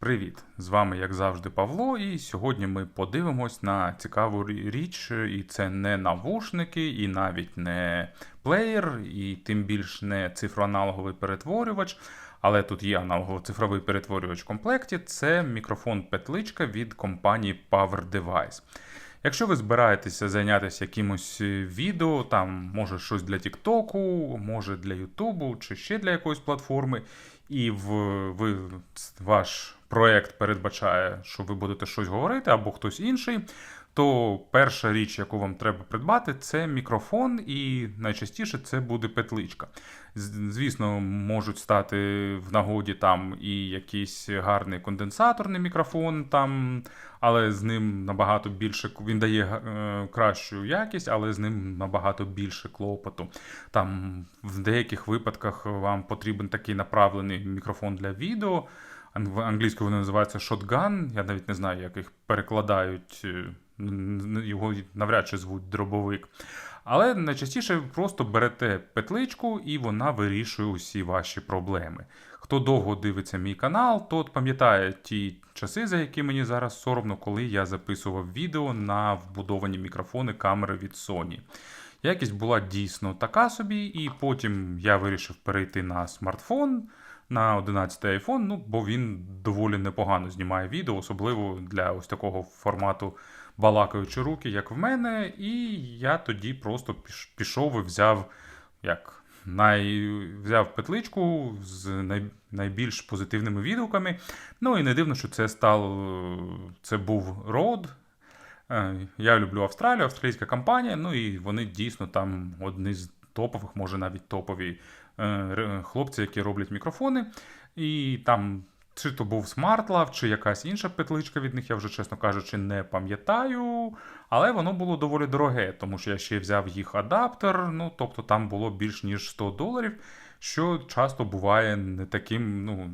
Привіт! З вами, як завжди, Павло, і сьогодні ми подивимось на цікаву річ, і це не навушники, і навіть не плеєр, і тим більш не цифроаналоговий перетворювач. Але тут є аналогово-цифровий перетворювач в комплекті. Це мікрофон петличка від компанії Power Device. Якщо ви збираєтеся зайнятися якимось е, відео, там може щось для Тіктоку, може для Ютубу чи ще для якоїсь платформи, і в, ви, ваш проект передбачає, що ви будете щось говорити або хтось інший, то перша річ, яку вам треба придбати, це мікрофон, і найчастіше це буде петличка. Звісно, можуть стати в нагоді там і якийсь гарний конденсаторний мікрофон, там, але з ним набагато більше він дає е, кращу якість, але з ним набагато більше клопоту. Там в деяких випадках вам потрібен такий направлений мікрофон для відео. Англійською вони називаються shotgun. Я навіть не знаю, як їх перекладають. е, Його навряд чи звуть дробовик. Але найчастіше просто берете петличку і вона вирішує усі ваші проблеми. Хто довго дивиться мій канал, тот пам'ятає ті часи, за які мені зараз соромно, коли я записував відео на вбудовані мікрофони камери від Sony. Якість була дійсно така собі, і потім я вирішив перейти на смартфон, на 11 iPhone, ну, бо він доволі непогано знімає відео, особливо для ось такого формату балакаючі руки, як в мене. І я тоді просто пішов і взяв як. Най... Взяв петличку з най... найбільш позитивними відгуками. Ну і не дивно, що це стало. Це був Rode. Е, Я люблю Австралію, австралійська компанія, ну і вони дійсно там одні з топових, може навіть топові е, хлопці, які роблять мікрофони. І там чи то був SmartLav, чи якась інша петличка від них, я вже, чесно кажучи, не пам'ятаю. Але воно було доволі дороге, тому що я ще взяв їх адаптер, ну тобто там було більш ніж 100 доларів, що часто буває не таким, ну.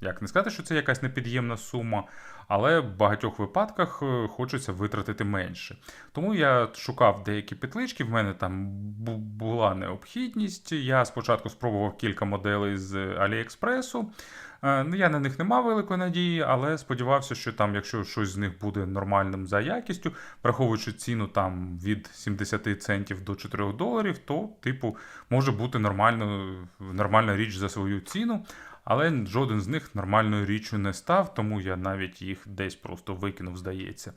Як не сказати, що це якась непід'ємна сума, але в багатьох випадках е, хочеться витратити менше. Тому я шукав деякі петлички, в мене там була необхідність. Я спочатку спробував кілька моделей з Аліекспресу. Е, Ну, я на них не мав великої надії, але сподівався, що там, якщо щось з них буде нормальним за якістю, враховуючи ціну там від 70 центів до 4 доларів, то, типу, може бути нормально, нормальна річ за свою ціну. Але жоден з них нормальною річчю не став, тому я навіть їх десь просто викинув, здається.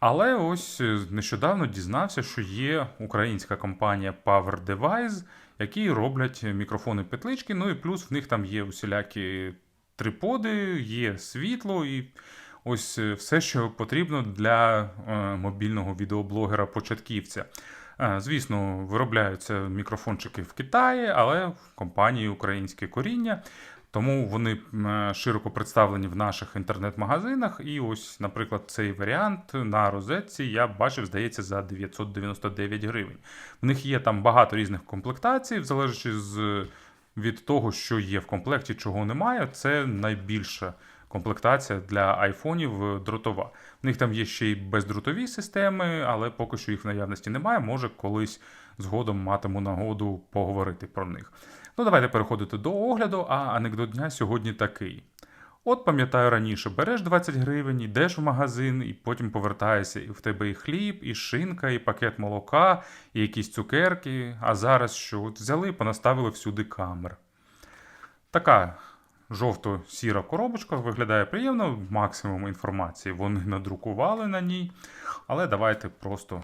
Але ось е, нещодавно дізнався, що є українська компанія Power Device, які роблять мікрофони петлички. Ну і плюс в них там є усілякі триподи, є світло і ось е, все, що потрібно для е, мобільного відеоблогера-початківця. Звісно, виробляються мікрофончики в Китаї, але в компанії українське коріння. Тому вони широко представлені в наших інтернет-магазинах. І ось, наприклад, цей варіант на розетці я бачив, здається, за 999 гривень. В них є там багато різних комплектацій, залежачи з, від того, що є в комплекті, чого немає. Це найбільша комплектація для айфонів е, дротова. В них там є ще й бездротові системи, але поки що їх в наявності немає. Може, колись згодом матиму нагоду поговорити про них. Ну, давайте переходити до огляду, а анекдот дня сьогодні такий. От пам'ятаю раніше, береш 20 гривень, йдеш в магазин, і потім повертаєшся, і в тебе і хліб, і шинка, і пакет молока, і якісь цукерки. А зараз що? От взяли і понаставили всюди камер. Така жовто-сіра коробочка виглядає приємно, максимум інформації вони надрукували на ній. Але давайте просто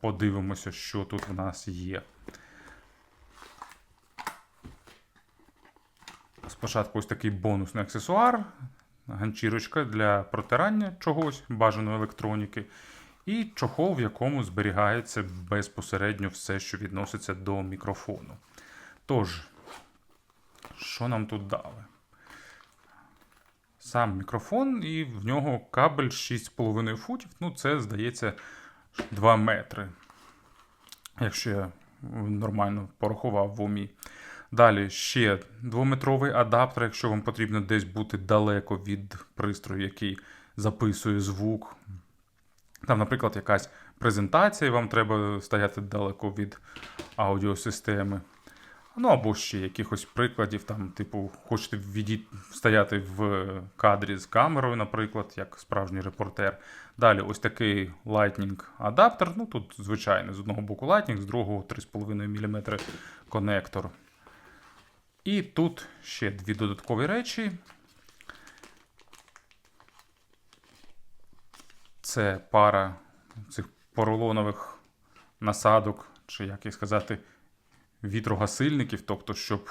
подивимося, що тут в нас є. Спочатку ось такий бонусний аксесуар, ганчірочка для протирання чогось, бажаної електроніки, і чохол, в якому зберігається безпосередньо все, що відноситься до мікрофону. Тож, що нам тут дали? Сам мікрофон, і в нього кабель 6,5 футів. Ну, це, здається, 2 метри. Якщо я нормально порахував в умі. Далі ще двометровий адаптер, якщо вам потрібно десь бути далеко від пристрою, який записує звук. Там, наприклад, якась презентація, і вам треба стояти далеко від аудіосистеми. Ну або ще якихось прикладів, там, типу, хочете віді... стояти в кадрі з камерою, наприклад, як справжній репортер. Далі ось такий Lightning адаптер. Ну тут звичайний, з одного боку Lightning, з другого 3,5 мм конектор. І тут ще дві додаткові речі. Це пара цих поролонових насадок, чи як їх сказати, вітрогасильників. Тобто, щоб,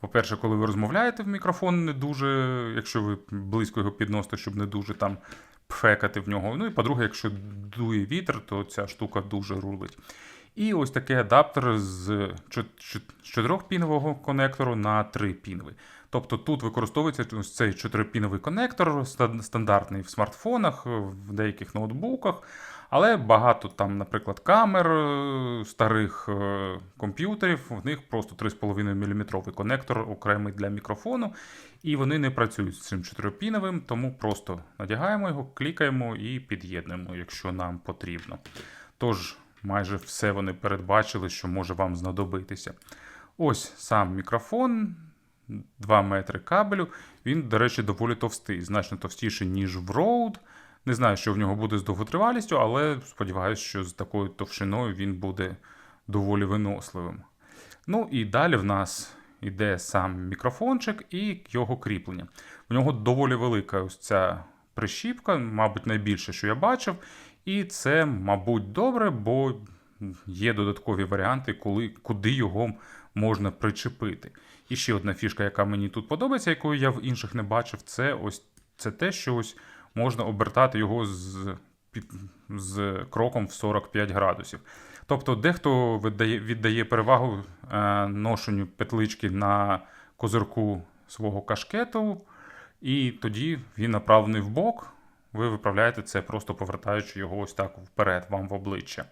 по-перше, коли ви розмовляєте в мікрофон, не дуже, якщо ви близько його підносите, щоб не дуже там пфекати в нього. Ну і по-друге, якщо дує вітер, то ця штука дуже рулить. І ось такий адаптер з 4-пінового конектору на 3-піновий. Тобто тут використовується ось цей 4-піновий конектор, стандартний в смартфонах, в деяких ноутбуках. Але багато там, наприклад, камер е, старих е, комп'ютерів, в них просто 3,5 мм конектор окремий для мікрофону, і вони не працюють з цим 4-піновим, тому просто надягаємо його, клікаємо і під'єднуємо, якщо нам потрібно. Тож, майже все вони передбачили, що може вам знадобитися. Ось сам мікрофон. 2 метри кабелю. Він, до речі, доволі товстий, значно товстіший, ніж в Rode. Не знаю, що в нього буде з довготривалістю, але сподіваюся, що з такою товщиною він буде доволі виносливим. Ну і далі в нас йде сам мікрофончик і його кріплення. В нього доволі велика ось ця прищіпка, мабуть, найбільше, що я бачив. І це, мабуть, добре, бо є додаткові варіанти, коли, куди його можна причепити. І ще одна фішка, яка мені тут подобається, якої я в інших не бачив, це ось це те, що ось можна обертати його з з кроком в 45 градусів. Тобто, дехто віддає, віддає перевагу е, ношенню петлички на козирку свого кашкету, і тоді він направлений в бок. Ви виправляєте це, просто повертаючи його ось так вперед, вам в обличчя.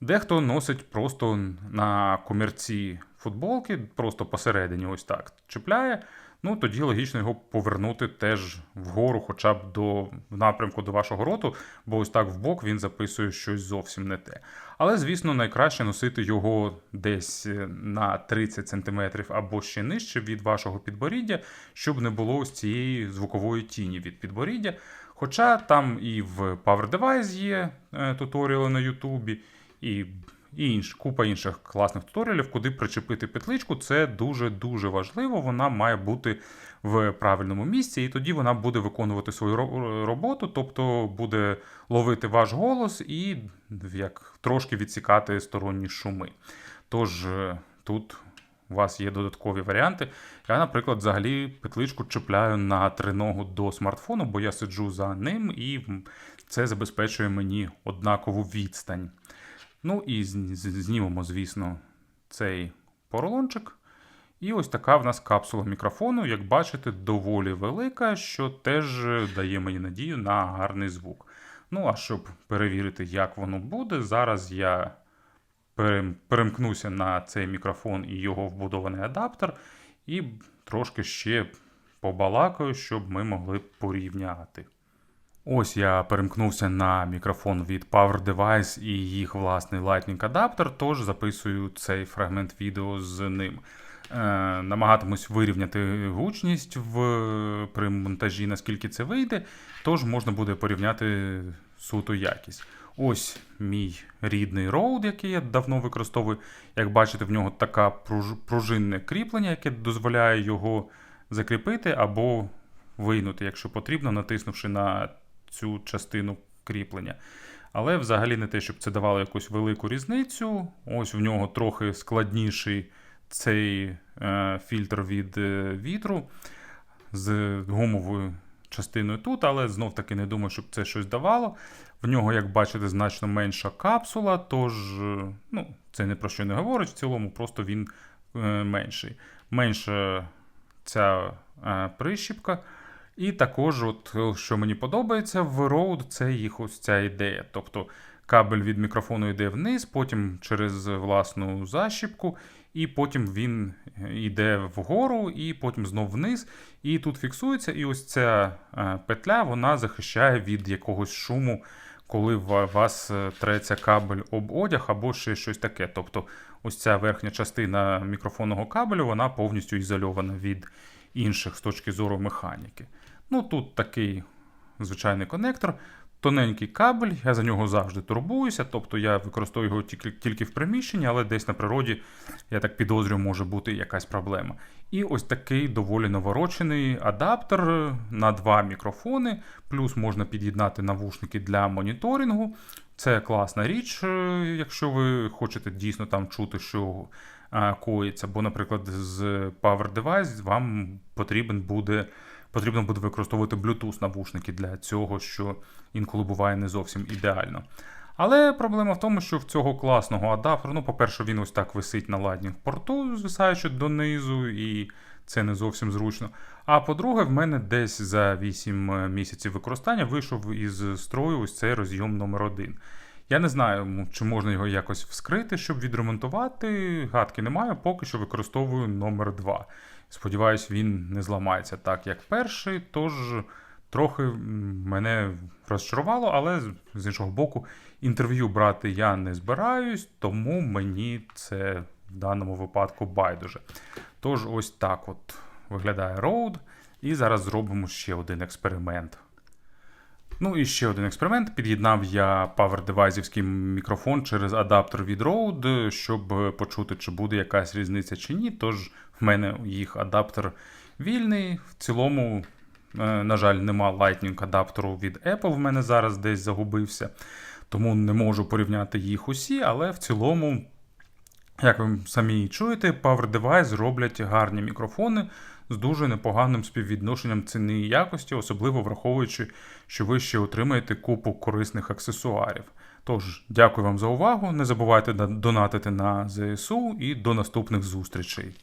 Дехто носить просто на комірці футболки, просто посередині, ось так чіпляє ну тоді логічно його повернути теж вгору, хоча б до напрямку до вашого роту, бо ось так в бок він записує щось зовсім не те. Але, звісно, найкраще носити його десь е, на 30 см або ще нижче від вашого підборіддя, щоб не було ось цієї звукової тіні від підборіддя. Хоча там і в Power Device є е, туторіали на Ютубі, і і інш, купа інших класних туторіалів, куди причепити петличку. Це дуже-дуже важливо. Вона має бути в правильному місці, і тоді вона буде виконувати свою роботу, тобто буде ловити ваш голос і як трошки відсікати сторонні шуми. Тож е, тут. У вас є додаткові варіанти. Я, наприклад, взагалі петличку чіпляю на триногу до смартфону, бо я сиджу за ним, і це забезпечує мені однакову відстань. Ну і знімемо, звісно, цей поролончик. І ось така в нас капсула мікрофону, як бачите, доволі велика, що теж дає мені надію на гарний звук. Ну, а щоб перевірити, як воно буде, зараз я перемкнуся на цей мікрофон і його вбудований адаптер, і трошки ще побалакаю, щоб ми могли порівняти. Ось я перемкнувся на мікрофон від Power Device і їх власний Lightning адаптер, тож записую цей фрагмент відео з ним. Е, намагатимусь вирівняти гучність в, при монтажі, наскільки це вийде, тож можна буде порівняти суто якість. Ось мій рідний Rode, який я давно використовую. Як бачите, в нього таке пружинне кріплення, яке дозволяє його закріпити або вийнути, якщо потрібно, натиснувши на цю частину кріплення. Але взагалі не те, щоб це давало якусь велику різницю. Ось в нього трохи складніший цей е, фільтр від е, вітру з гумовою частиною тут, але знов-таки не думаю, щоб це щось давало. В нього, як бачите, значно менша капсула, тож е, ну, це не про що не говорить. В цілому, просто він е, менший. Менша ця е, прищіпка. І також, от, е, що мені подобається в Rode, це їх ось ця ідея. Тобто кабель від мікрофону йде вниз, потім через власну защіпку, і потім він йде вгору, і потім знов вниз. І тут фіксується. І ось ця е, петля вона захищає від якогось шуму, коли вас е, треться кабель об одяг або ще щось таке. Тобто, ось ця верхня частина мікрофонного кабелю вона повністю ізольована від інших з точки зору механіки. Ну тут такий звичайний конектор, тоненький кабель, я за нього завжди турбуюся, тобто я використовую його тільки, в приміщенні, але десь на природі, я так підозрюю, може бути якась проблема. І ось такий доволі наворочений адаптер на два мікрофони, плюс можна під'єднати навушники для моніторингу. Це класна річ, е, якщо ви хочете дійсно там чути, що коїться. Бо, наприклад, з Power Device вам потрібен буде, потрібно буде використовувати Bluetooth навушники для цього, що інколи буває не зовсім ідеально. Але проблема в тому, що в цього класного адаптеру, ну, по-перше, він ось так висить на ладнінг порту, звисаючи донизу, і це не зовсім зручно. А по-друге, в мене десь за 8 місяців використання вийшов із строю ось цей розйом номер 1 Я не знаю, чи можна його якось вскрити, щоб відремонтувати. Гадки немає, поки що використовую номер 2 Сподіваюсь, він не зламається так, як перший. Тож трохи мене розчарувало, але з- іншого боку, інтерв'ю брати я не збираюсь, тому мені це в даному випадку байдуже. Тож, ось так от виглядає Rode. І зараз зробимо ще один експеримент. Ну і ще один експеримент. Під'єднав я PowerDevice мікрофон через адаптер від Rode, щоб почути, чи буде якась різниця чи ні. Тож в мене їх адаптер вільний. В цілому, е, на жаль, нема Lightning адаптеру від Apple. В мене зараз десь загубився. Тому не можу порівняти їх усі, але в цілому, як ви самі чуєте, Power Device роблять гарні мікрофони з дуже непоганим співвідношенням ціни і якості, особливо враховуючи, що ви ще отримаєте купу корисних аксесуарів. Тож, дякую вам за увагу. Не забувайте донатити на ЗСУ і до наступних зустрічей.